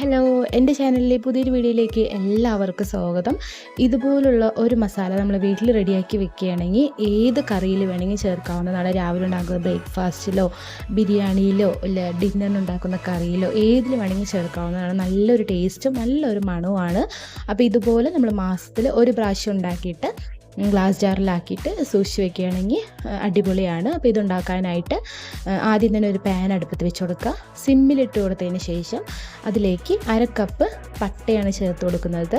Hello എന്റെ ചാനലിലെ പുതിയൊരു വീഡിയോയിലേക്ക് എല്ലാവർക്കും സ്വാഗതം. ഇതുപോലുള്ള ഒരു മസാല നമ്മൾ വീട്ടിൽ റെഡിയാക്കി വെക്കുകയാണെങ്കിൽ ഏത് കറിയിൽ വേണമെങ്കിൽ ചേർക്കാവുന്നതാണ്. രാവിലെ ഉണ്ടാക്കുന്ന ബ്രേക്ക്ഫാസ്റ്റിലോ ബിരിയാണിയിലോ ഇല്ല ഡിന്നറിനുണ്ടാക്കുന്ന കറിയിലോ ഏതിൽ വേണമെങ്കിൽ ചേർക്കാവുന്നതാണ്. നല്ലൊരു ടേസ്റ്റും നല്ലൊരു മണവുമാണ്. അപ്പോൾ ഇതുപോലെ നമ്മൾ മാസത്തിൽ ഒരു പ്രാവശ്യം ഉണ്ടാക്കിയിട്ട് ഗ്ലാസ് ജാറിലാക്കിയിട്ട് സൂക്ഷിച്ച് വെക്കുകയാണെങ്കിൽ അടിപൊളിയാണ്. അപ്പോൾ ഇതുണ്ടാക്കാനായിട്ട് ആദ്യം തന്നെ ഒരു പാൻ അടുപ്പത്ത് വെച്ച് കൊടുക്കുക. സിമ്മിലിട്ട് കൊടുത്തതിന് ശേഷം അതിലേക്ക് അര കപ്പ് പട്ടയാണ് ചേർത്ത് കൊടുക്കുന്നത്.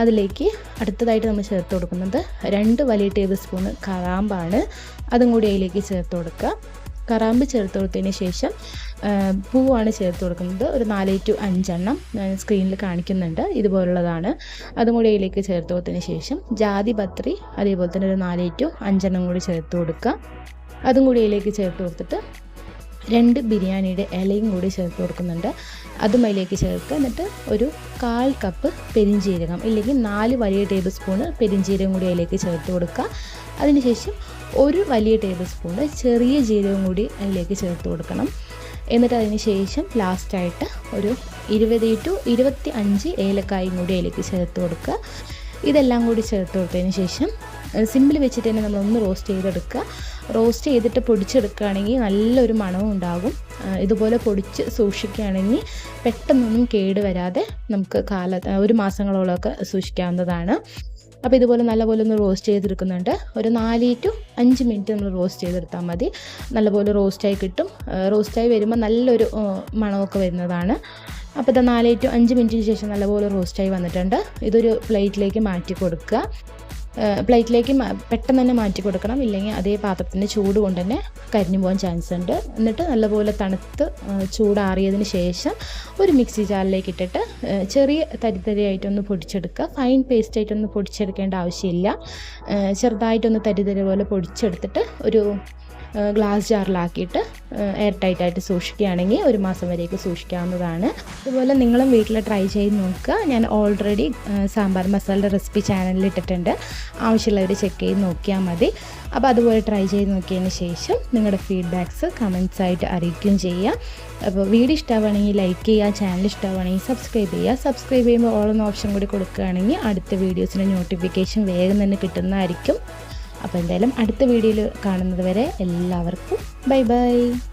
അതിലേക്ക് അടുത്തതായിട്ട് നമ്മൾ ചേർത്ത് കൊടുക്കുന്നത് രണ്ട് വലിയ ടേബിൾ സ്പൂണ് കറാമ്പാണ്. അതും കൂടി അതിലേക്ക് ചേർത്ത് കൊടുക്കുക. കറാമ്പ് ചേർത്ത് കൊടുത്തതിന് ശേഷം പൂവാണ് ചേർത്ത് കൊടുക്കുന്നത്. ഒരു നാല് ടു അഞ്ചെണ്ണം സ്ക്രീനിൽ കാണിക്കുന്നുണ്ട്. ഇതുപോലുള്ളതാണ്. അതും കൂടി അതിലേക്ക് ചേർത്ത് കൊടുത്തതിന് ശേഷം ജാതി പത്രി അതേപോലെ തന്നെ ഒരു നാല് ടു അഞ്ചെണ്ണം കൂടി ചേർത്ത് കൊടുക്കുക. അതും കൂടി അതിലേക്ക് ചേർത്ത് കൊടുത്തിട്ട് രണ്ട് ബിരിയാണിയുടെ ഇലയും കൂടി ചേർത്ത് കൊടുക്കുന്നുണ്ട്. അതും അതിലേക്ക് ചേർക്കുക. എന്നിട്ട് ഒരു കാൽ കപ്പ് പെരിഞ്ചീരകം ഇല്ലെങ്കിൽ നാല് വലിയ ടേബിൾ സ്പൂണ് പെരിഞ്ചീരകം കൂടി അതിലേക്ക് ചേർത്ത് കൊടുക്കുക. അതിനുശേഷം ഒരു വലിയ ടേബിൾ സ്പൂണ് ചെറിയ ജീരകം കൂടി അതിലേക്ക് ചേർത്ത് കൊടുക്കണം. എന്നിട്ട് അതിന് ശേഷം ലാസ്റ്റായിട്ട് ഒരു ഇരുപത് ടു ഇരുപത്തി അഞ്ച് ഏലക്കായും കൂടി അതിലേക്ക് ചേർത്ത് കൊടുക്കുക. ഇതെല്ലാം കൂടി ചേർത്ത് കൊടുത്തതിന് ശേഷം സിമ്പിൾ വെച്ചിട്ട് തന്നെ നമ്മളൊന്ന് റോസ്റ്റ് ചെയ്തെടുക്കുക. റോസ്റ്റ് ചെയ്തിട്ട് പൊടിച്ചെടുക്കുകയാണെങ്കിൽ നല്ലൊരു മണവും ഉണ്ടാകും. ഇതുപോലെ പൊടിച്ച് സൂക്ഷിക്കുകയാണെങ്കിൽ പെട്ടെന്നൊന്നും കേട് വരാതെ നമുക്ക് കാല ഒരു മാസങ്ങളോളമൊക്കെ സൂക്ഷിക്കാവുന്നതാണ്. അപ്പോൾ ഇതുപോലെ നല്ലപോലെ ഒന്ന് റോസ്റ്റ് ചെയ്തെടുക്കുന്നുണ്ട്. ഒരു നാല് ടു അഞ്ച് മിനിറ്റ് നമ്മൾ റോസ്റ്റ് ചെയ്തെടുത്താൽ മതി. നല്ലപോലെ റോസ്റ്റായി കിട്ടും. റോസ്റ്റായി വരുമ്പോൾ നല്ലൊരു മണമൊക്കെ വരുന്നതാണ്. അപ്പോൾ ഇത് നാല് ടു അഞ്ച് മിനിറ്റിന് ശേഷം നല്ലപോലെ റോസ്റ്റായി വന്നിട്ടുണ്ട്. ഇതൊരു പ്ലേറ്റിലേക്ക് മാറ്റി കൊടുക്കുക. പ്ലേറ്റിലേക്ക് പെട്ടെന്ന് തന്നെ മാറ്റി കൊടുക്കണം. ഇല്ലെങ്കിൽ അതേ പാത്രത്തിന്റെ ചൂട് കൊണ്ട് തന്നെ കരിഞ്ഞു പോകാൻ ചാൻസ് ഉണ്ട്. എന്നിട്ട് നല്ലപോലെ തണുത്ത് ചൂടാറിയതിന് ശേഷം ഒരു മിക്സി ജാറിലേക്ക് ഇട്ടിട്ട് ചെറിയ തരിതരിയായിട്ടൊന്ന് പൊടിച്ചെടുക്കുക. ഫൈൻ പേസ്റ്റ് പേസ്റ്റായിട്ടൊന്ന് പൊടിച്ചെടുക്കേണ്ട ആവശ്യമില്ല. ചെറുതായിട്ടൊന്ന് തരിതരി പോലെ പൊടിച്ചെടുത്തിട്ട് ഒരു ഗ്ലാസ് ജാറിലാക്കിയിട്ട് എയർ ടൈറ്റായിട്ട് സൂക്ഷിക്കുകയാണെങ്കിൽ ഒരു മാസം വരേക്ക് സൂക്ഷിക്കാവുന്നതാണ്. അതുപോലെ നിങ്ങളും വീട്ടിൽ ട്രൈ ചെയ്ത് നോക്കുക. ഞാൻ ഓൾറെഡി സാമ്പാർ മസാലയുടെ റെസിപ്പി ചാനലിൽ ഇട്ടിട്ടുണ്ട്. ആവശ്യമുള്ളവർ ചെക്ക് ചെയ്ത് നോക്കിയാൽ മതി. അപ്പോൾ അതുപോലെ ട്രൈ ചെയ്ത് നോക്കിയതിന് ശേഷം നിങ്ങളുടെ ഫീഡ്ബാക്ക്സ് കമൻസ് ആയിട്ട് അറിയിക്കുകയും ചെയ്യുക അപ്പോൾ വീഡിയോ ഇഷ്ടമാണെങ്കിൽ ലൈക്ക് ചെയ്യുക ചാനൽ ഇഷ്ടമാണെങ്കിൽ സബ്സ്ക്രൈബ് ചെയ്യുക. സബ്സ്ക്രൈബ് ചെയ്യുമ്പോൾ ഓളെന്ന ഓപ്ഷൻ കൂടി കൊടുക്കുകയാണെങ്കിൽ അടുത്ത വീഡിയോസിന്റെ നോട്ടിഫിക്കേഷൻ വേഗം തന്നെ കിട്ടുന്നതായിരിക്കും. അപ്പോൾ എന്തായാലും അടുത്ത വീഡിയോയിൽ കാണുന്നത് വരെ എല്ലാവർക്കും Bye bye!